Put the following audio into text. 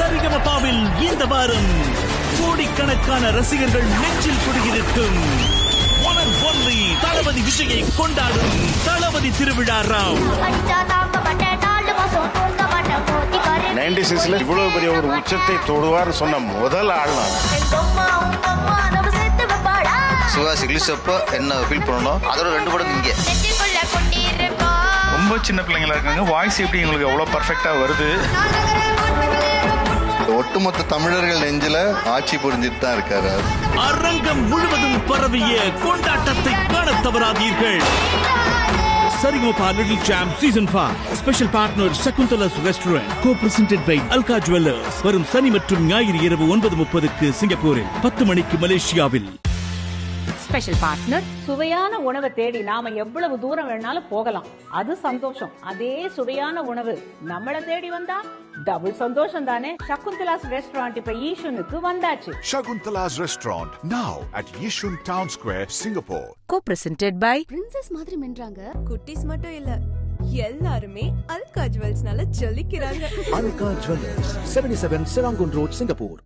சரிகமபாவில் இந்த வாரம் கோடிக்கணக்கான ரசிகர்கள் நெஞ்சில் குடியிருக்கும் தளபதி விஜயை கொண்டாடும் தளபதி திருவிழா ராவ். நைன்டி சிக்ஸ்ல இவ்வளவு பெரிய ஒரு உச்சத்தை தொடுவார்னு சொன்ன முதல் ஆள் சிவாசி கிளிச்சப்ப என்ன ஃபீல் பண்ணணும்? அதோட ரெண்டு படம் இங்கே. ரொம்ப சின்ன பிள்ளைங்களா இருக்காங்க. வாய்ஸ் எப்படி உங்களுக்கு எவ்வளோ பர்ஃபெக்டாக வருது? ஒட்டுமொத்த தமிழர்கள் நெஞ்சில ஆட்சி புரிஞ்சிட்டு தான் இருக்காரு அரங்கம் முழுவதும் பரவிய கொண்டாட்டத்தை காணத் தவறாதீர்கள். Sarigamapa little champs season 5 special partner Sakunthala's restaurant co presented by Alka jewellers வரும் சனி மற்றும் ஞாயிறு இரவு ஒன்பது முப்பதுக்கு சிங்கப்பூரில் பத்து மணிக்கு மலேசியாவில். ஸ்பெஷல் பார்ட்னர் சுவையான உணவை தேடி நாம எவ்வளவு தூரம் வேணாலும் போகலாம். அது சந்தோஷம். அதே சுவையான உணவு நம்மளை தேடி வந்தா டபுள் சந்தோஷம் தானே? சகுந்தலாஸ் ரெஸ்டாரண்ட் இப்ப ஈஷனுக்கு வந்தாச்சு. Shakuntala's restaurant now at Yishun Town Square, Singapore. Co presented by princess மாதிரி மின்றாங்க. குட்டீஸ் மட்டும் இல்ல எல்லாருமே அல்கா ஜுவல்ஸ்னால ஜொலிக்கிறாங்க. Alka Jewelers, 77 Serangoon Road, Singapore.